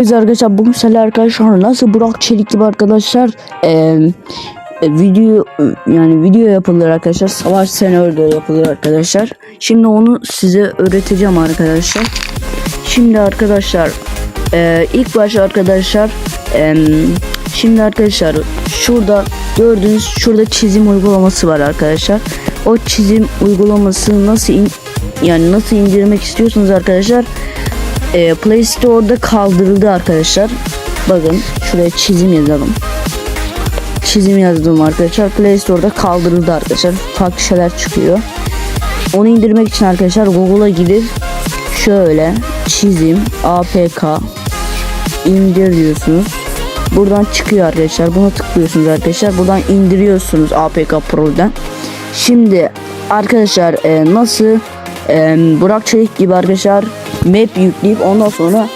Biz arkadaşlar bugün sizlerle arkadaşlar nasıl Burak Çelik gibi arkadaşlar e, video yani video yapılır arkadaşlar savaş senaryo yapılır arkadaşlar. Şimdi onu size öğreteceğim arkadaşlar. Şimdi arkadaşlar eee, ilk başta arkadaşlar eee, şimdi arkadaşlar şurada gördüğünüz şurada çizim uygulaması var arkadaşlar. O çizim uygulamasını nasıl in- yani nasıl indirmek istiyorsunuz arkadaşlar e, Play Store'da kaldırıldı arkadaşlar. Bakın şuraya çizim yazalım. Çizim yazdım arkadaşlar. Play Store'da kaldırıldı arkadaşlar. Farklı şeyler çıkıyor. Onu indirmek için arkadaşlar Google'a gidip şöyle çizim APK indir diyorsunuz. Buradan çıkıyor arkadaşlar. Buna tıklıyorsunuz arkadaşlar. Buradan indiriyorsunuz APK Pro'dan. Şimdi arkadaşlar e, nasıl e, Burak Çelik gibi arkadaşlar map yükleyip ondan sonra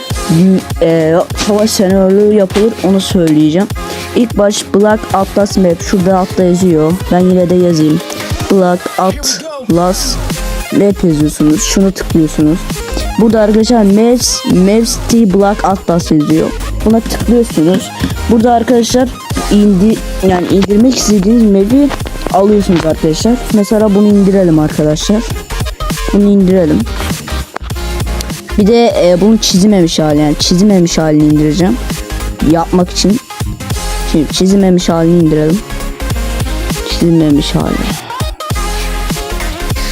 e, savaş senaryo yapılır onu söyleyeceğim. İlk baş Black Atlas Map şurada altta yazıyor. Ben yine de yazayım. Black Atlas Map yazıyorsunuz. Şunu tıklıyorsunuz. Burada arkadaşlar Maps, Maps T Black Atlas yazıyor. Buna tıklıyorsunuz. Burada arkadaşlar indi yani indirmek istediğiniz map'i alıyorsunuz arkadaşlar. Mesela bunu indirelim arkadaşlar. Bunu indirelim. Bir de e, bunu çizimemiş hali yani çizimemiş halini indireceğim. Yapmak için. Şimdi çizimemiş halini indirelim. Çizilmemiş hali.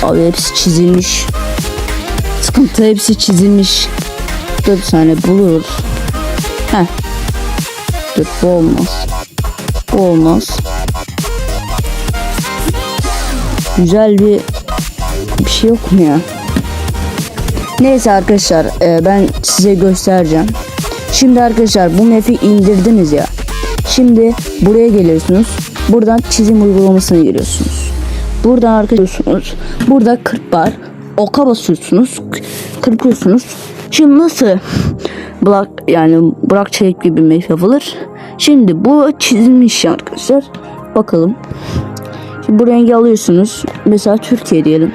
Abi hepsi çizilmiş. Sıkıntı hepsi çizilmiş. Dur bir saniye buluruz. Heh. Dur bu olmaz. Bu olmaz. Güzel bir bir şey yok mu ya? Neyse arkadaşlar e, ben size göstereceğim. Şimdi arkadaşlar bu map'i indirdiniz ya. Şimdi buraya geliyorsunuz. Buradan çizim uygulamasına giriyorsunuz. Buradan arkadaşlar burada 40 var. Oka basıyorsunuz. Kırpıyorsunuz. Şimdi nasıl Burak yani Burak Çelik gibi map yapılır? Şimdi bu çizilmiş arkadaşlar. Bakalım. Şimdi bu rengi alıyorsunuz. Mesela Türkiye diyelim.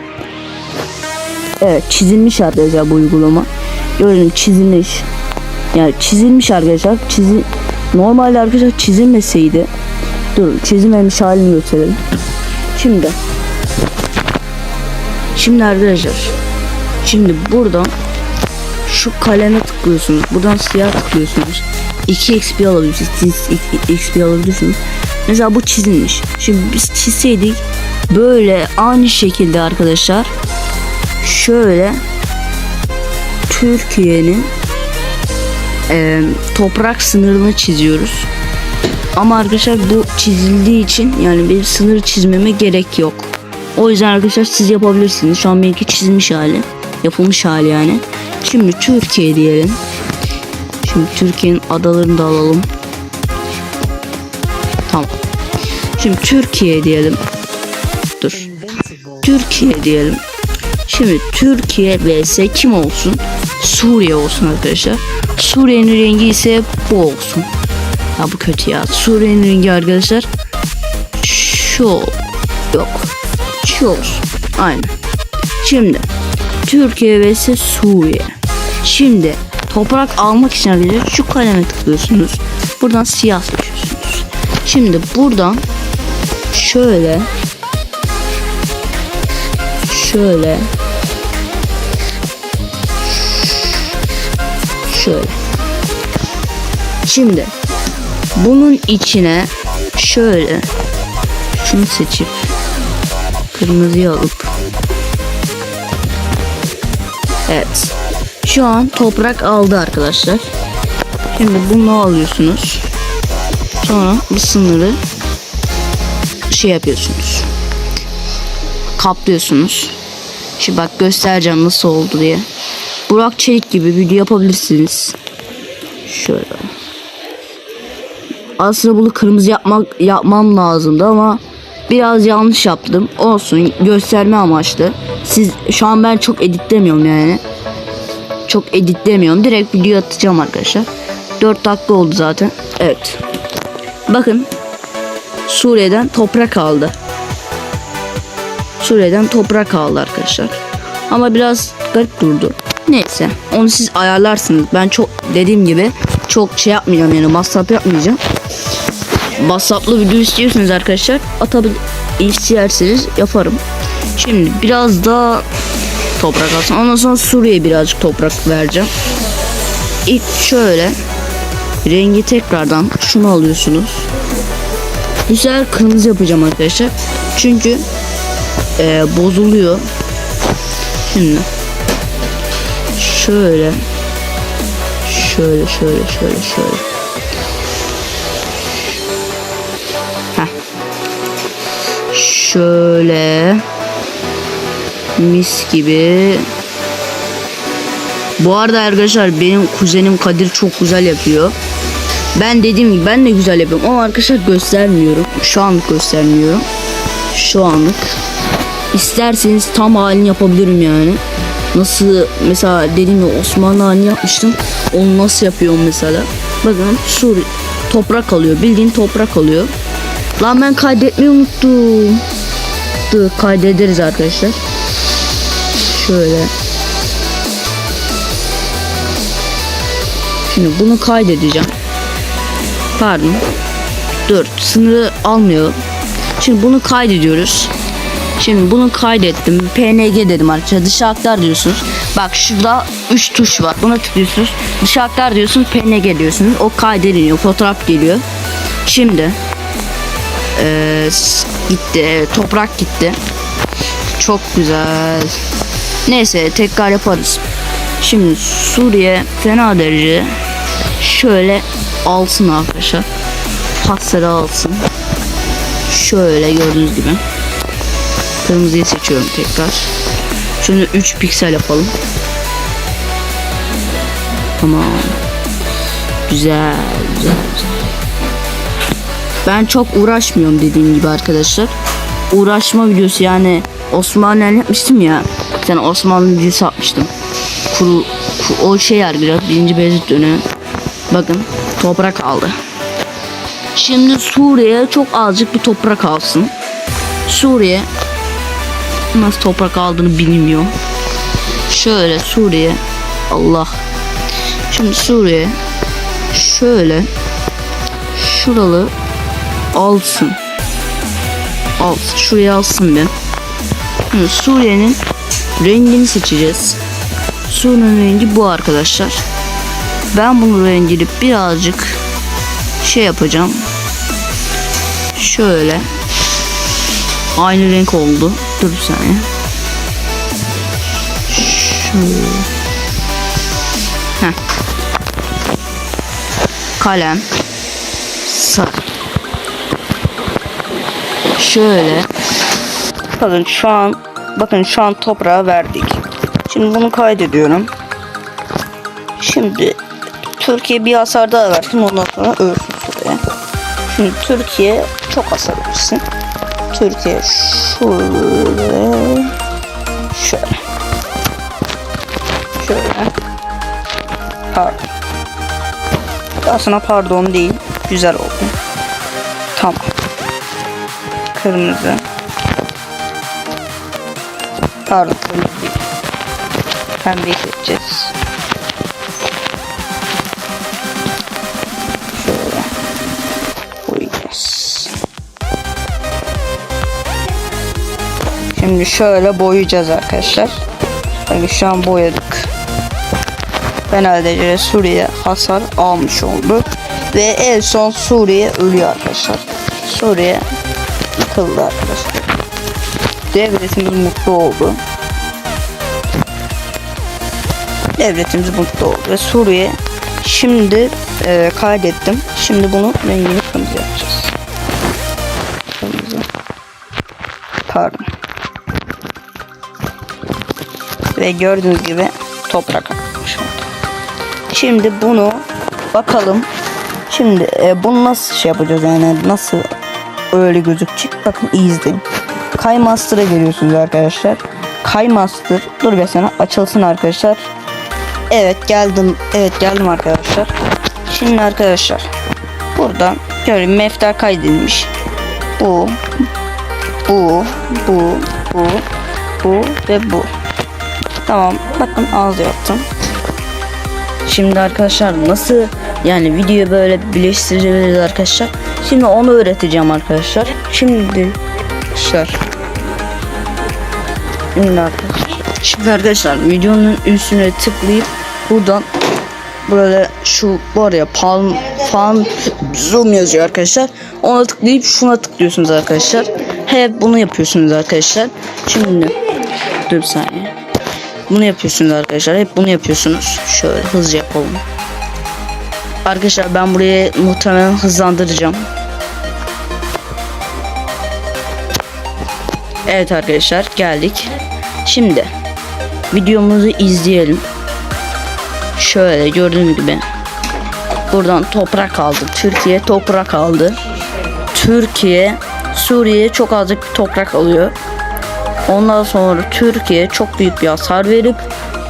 Evet çizilmiş arkadaşlar bu uygulama. Gördüm çizilmiş. Yani çizilmiş arkadaşlar. Çizi Normalde arkadaşlar çizilmeseydi. Dur çizilmemiş halini gösterelim. Şimdi. Şimdi arkadaşlar. Şimdi buradan şu kaleme tıklıyorsunuz. Buradan siyah tıklıyorsunuz. 2 XP alabilirsiniz. Siz XP alabilirsiniz. Mesela bu çizilmiş. Şimdi biz çizseydik böyle aynı şekilde arkadaşlar şöyle Türkiye'nin e, toprak sınırını çiziyoruz. Ama arkadaşlar bu çizildiği için yani bir sınır çizmeme gerek yok. O yüzden arkadaşlar siz yapabilirsiniz. Şu an benimki çizilmiş hali. Yapılmış hali yani. Şimdi Türkiye diyelim. Şimdi Türkiye'nin adalarını da alalım. Tamam. Şimdi Türkiye diyelim. Dur. Türkiye diyelim. Şimdi Türkiye vs kim olsun? Suriye olsun arkadaşlar. Suriye'nin rengi ise bu olsun. Ya bu kötü ya. Suriye'nin rengi arkadaşlar şu yok. Şu olsun. Aynen. Şimdi Türkiye vs Suriye. Şimdi toprak almak için arkadaşlar şu kaleme tıklıyorsunuz. Buradan siyah seçiyorsunuz. Şimdi buradan şöyle şöyle şöyle şimdi bunun içine şöyle şunu seçip kırmızıyı alıp evet şu an toprak aldı arkadaşlar şimdi bunu alıyorsunuz sonra bu sınırı şey yapıyorsunuz kaplıyorsunuz. Şimdi bak göstereceğim nasıl oldu diye. Burak Çelik gibi video yapabilirsiniz. Şöyle. Aslında bunu kırmızı yapmak yapmam lazımdı ama biraz yanlış yaptım. Olsun gösterme amaçlı. Siz şu an ben çok editlemiyorum yani. Çok editlemiyorum. Direkt video atacağım arkadaşlar. 4 dakika oldu zaten. Evet. Bakın Suriye'den toprak aldı. Suriye'den toprak aldı arkadaşlar. Ama biraz garip durdu. Neyse onu siz ayarlarsınız. Ben çok dediğim gibi çok şey yapmayacağım yani masraf yapmayacağım. Masraflı video istiyorsunuz arkadaşlar atabil isterseniz yaparım. Şimdi biraz daha toprak alsın. Ondan sonra Suriye'ye birazcık toprak vereceğim. İlk şöyle rengi tekrardan şunu alıyorsunuz. Sefer kırmızı yapacağım arkadaşlar. Çünkü e, bozuluyor. Şimdi şöyle şöyle şöyle şöyle şöyle. Heh. Şöyle mis gibi. Bu arada arkadaşlar benim kuzenim Kadir çok güzel yapıyor. Ben dediğim gibi ben de güzel yapıyorum ama arkadaşlar göstermiyorum. Şu anlık göstermiyorum. Şu anlık. İsterseniz tam halini yapabilirim yani. Nasıl mesela dediğim gibi Osmanlı halini yapmıştım. Onu nasıl yapıyorum mesela. Bakın Suri toprak alıyor. Bildiğin toprak alıyor. Lan ben kaydetmeyi unuttum. Dur kaydederiz arkadaşlar. Şöyle. Şimdi bunu kaydedeceğim. Pardon. 4 sınırı almıyor. Şimdi bunu kaydediyoruz. Şimdi bunu kaydettim. PNG dedim arkadaşlar. Dışa aktar diyorsunuz. Bak şurada 3 tuş var. Buna tıklıyorsunuz. Dışa aktar diyorsunuz. PNG diyorsunuz. O kaydediliyor. Fotoğraf geliyor. Şimdi eee, gitti. Evet, toprak gitti. Çok güzel. Neyse tekrar yaparız. Şimdi Suriye fena derece şöyle alsın arkadaşlar. Pasları alsın. Şöyle gördüğünüz gibi. Kırmızıyı seçiyorum tekrar. Şunu 3 piksel yapalım. Tamam. Güzel, güzel, güzel. Ben çok uğraşmıyorum dediğim gibi arkadaşlar. Uğraşma videosu yani Osmanlı'yla yapmıştım ya. Bir tane Osmanlı dizisi atmıştım. Kuru, ku- o şey arkadaşlar birinci Beyazıt dönemi. Bakın toprak aldı. Şimdi Suriye çok azıcık bir toprak alsın. Suriye nasıl toprak aldığını bilmiyor. Şöyle Suriye Allah. Şimdi Suriye şöyle şuralı alsın. Alsın. Şuraya alsın bir. Şimdi Suriye'nin rengini seçeceğiz. Suriye'nin rengi bu arkadaşlar. Ben bunu rengini birazcık şey yapacağım. Şöyle. Aynı renk oldu. Dur bir saniye. Şöyle. Heh. Kalem. Sarı. Şöyle. Bakın şu an bakın şu an toprağa verdik. Şimdi bunu kaydediyorum. Şimdi Türkiye bir hasar daha versin ondan sonra ölsün Suriye. Şimdi Türkiye çok hasar versin. Türkiye şöyle şöyle. Şöyle. Pardon. Aslında pardon değil güzel oldu. Tamam. Kırmızı. Pardon kırmızı değil. Pembeyi seçeceğiz Şimdi şöyle boyayacağız arkadaşlar. Bakın şu an boyadık. Genelde Suriye hasar almış oldu. Ve en son Suriye ölüyor arkadaşlar. Suriye yıkıldı arkadaşlar. Devletimiz mutlu oldu. Devletimiz mutlu oldu. Ve Suriye şimdi e, kaydettim. Şimdi bunu rengini kırmızı yapacağız. Kırmızı. Pardon. Ve gördüğünüz gibi toprak atmış. Şimdi bunu bakalım. Şimdi e, bunu nasıl şey yapacağız yani nasıl öyle gözükecek. Bakın iyi izleyin. Kaymaster'a geliyorsunuz arkadaşlar. Kaymaster. Dur bir sene açılsın arkadaşlar. Evet geldim. Evet geldim arkadaşlar. Şimdi arkadaşlar buradan görün mefter kaydedilmiş. Bu bu bu bu bu ve bu. Tamam bakın ağız yaptım. Şimdi arkadaşlar nasıl Yani videoyu böyle birleştireceğiz arkadaşlar. Şimdi onu öğreteceğim arkadaşlar. Şimdi arkadaşlar. Şimdi arkadaşlar. Şimdi arkadaşlar videonun üstüne tıklayıp buradan böyle şu var ya palm fan zoom yazıyor arkadaşlar. Ona tıklayıp şuna tıklıyorsunuz arkadaşlar. Hep bunu yapıyorsunuz arkadaşlar. Şimdi dur bir saniye. Bunu yapıyorsunuz arkadaşlar. Hep bunu yapıyorsunuz. Şöyle hızlı yapalım. Arkadaşlar ben burayı muhtemelen hızlandıracağım. Evet arkadaşlar geldik. Şimdi videomuzu izleyelim. Şöyle gördüğünüz gibi buradan toprak aldı. Türkiye toprak aldı. Türkiye Suriye çok azıcık toprak alıyor. Ondan sonra Türkiye çok büyük bir hasar verip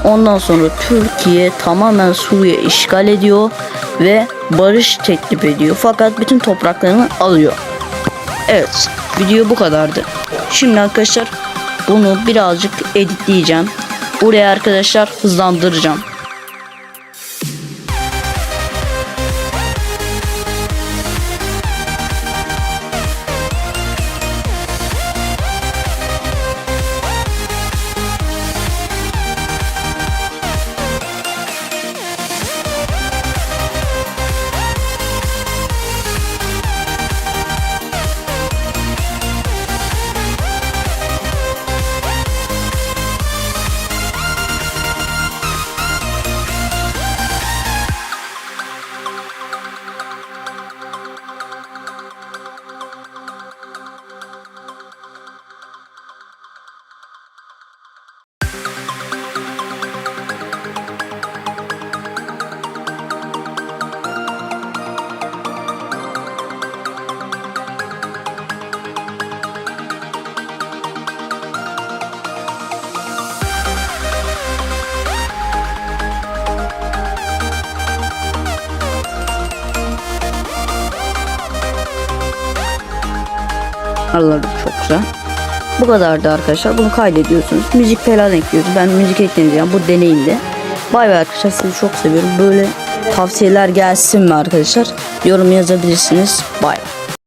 ondan sonra Türkiye tamamen Suriye işgal ediyor ve barış teklif ediyor. Fakat bütün topraklarını alıyor. Evet, video bu kadardı. Şimdi arkadaşlar bunu birazcık editleyeceğim. Buraya arkadaşlar hızlandıracağım. Araları çok güzel. Bu kadardı arkadaşlar. Bunu kaydediyorsunuz. Müzik falan ekliyorsunuz. Ben müzik ekleyeceğim. Bu deneyimde. Bay bay arkadaşlar. Sizi çok seviyorum. Böyle tavsiyeler gelsin mi arkadaşlar? Yorum yazabilirsiniz. Bay.